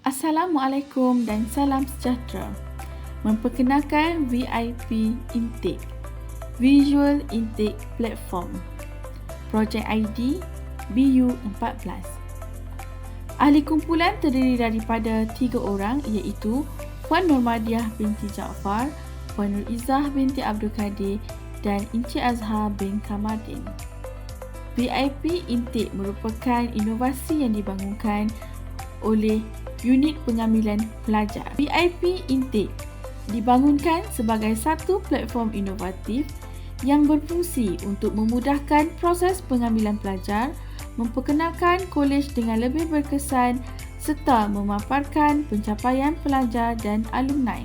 Assalamualaikum dan salam sejahtera. Memperkenalkan VIP Intake, Visual Intake Platform. Projek ID BU14. Ahli kumpulan terdiri daripada tiga orang iaitu Puan Normadiah binti Jaafar, Puan Nur Izzah binti Abdul Kadir dan Encik Azhar bin Kamardin. VIP Intake merupakan inovasi yang dibangunkan oleh unit pengambilan pelajar. VIP Intake dibangunkan sebagai satu platform inovatif yang berfungsi untuk memudahkan proses pengambilan pelajar, memperkenalkan kolej dengan lebih berkesan serta memaparkan pencapaian pelajar dan alumni.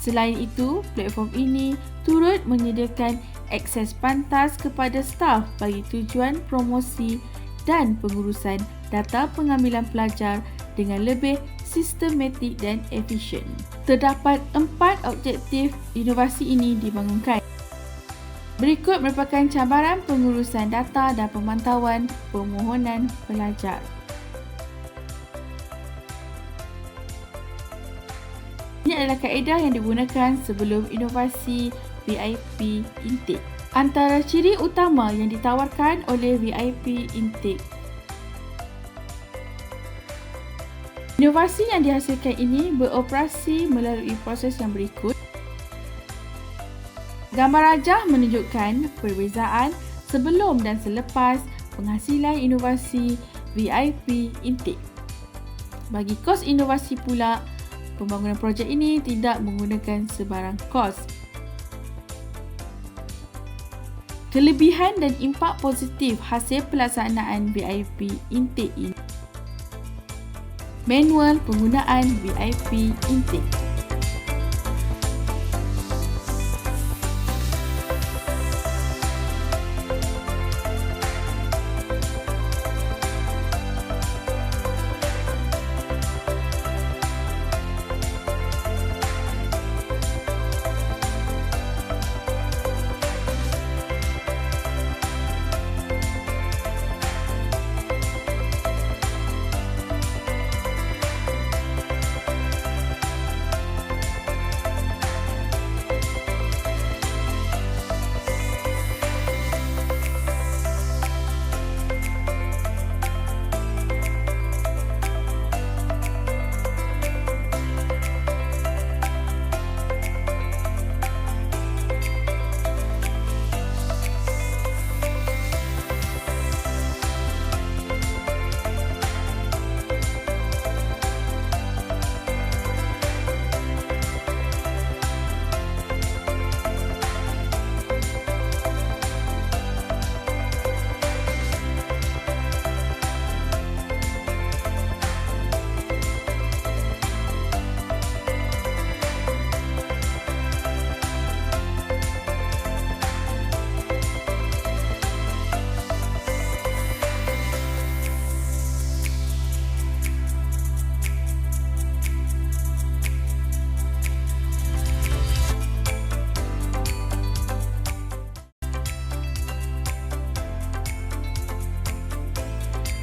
Selain itu, platform ini turut menyediakan akses pantas kepada staf bagi tujuan promosi dan pengurusan data pengambilan pelajar dengan lebih sistematik dan efisien. Terdapat empat objektif inovasi ini dibangunkan. Berikut merupakan cabaran pengurusan data dan pemantauan permohonan pelajar. Ini adalah kaedah yang digunakan sebelum inovasi VIP Intake. Antara ciri utama yang ditawarkan oleh VIP Intake Inovasi yang dihasilkan ini beroperasi melalui proses yang berikut. Gambar rajah menunjukkan perbezaan sebelum dan selepas penghasilan inovasi VIP intake. Bagi kos inovasi pula, pembangunan projek ini tidak menggunakan sebarang kos. Kelebihan dan impak positif hasil pelaksanaan VIP intake ini manual penggunaan VIP intake.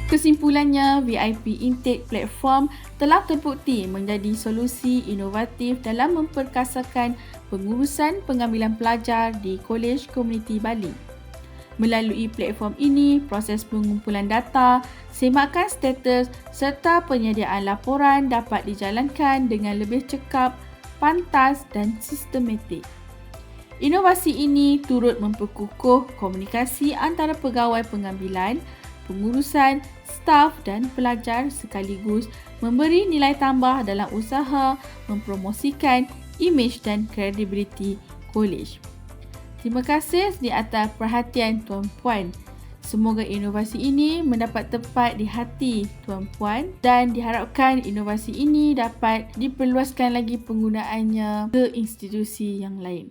Kesimpulannya, VIP Intake Platform telah terbukti menjadi solusi inovatif dalam memperkasakan pengurusan pengambilan pelajar di Kolej Komuniti Bali. Melalui platform ini, proses pengumpulan data, semakan status serta penyediaan laporan dapat dijalankan dengan lebih cekap, pantas dan sistematik. Inovasi ini turut memperkukuh komunikasi antara pegawai pengambilan, pengurusan, staf dan pelajar sekaligus memberi nilai tambah dalam usaha mempromosikan imej dan kredibiliti kolej. Terima kasih di atas perhatian tuan-puan. Semoga inovasi ini mendapat tempat di hati tuan-puan dan diharapkan inovasi ini dapat diperluaskan lagi penggunaannya ke institusi yang lain.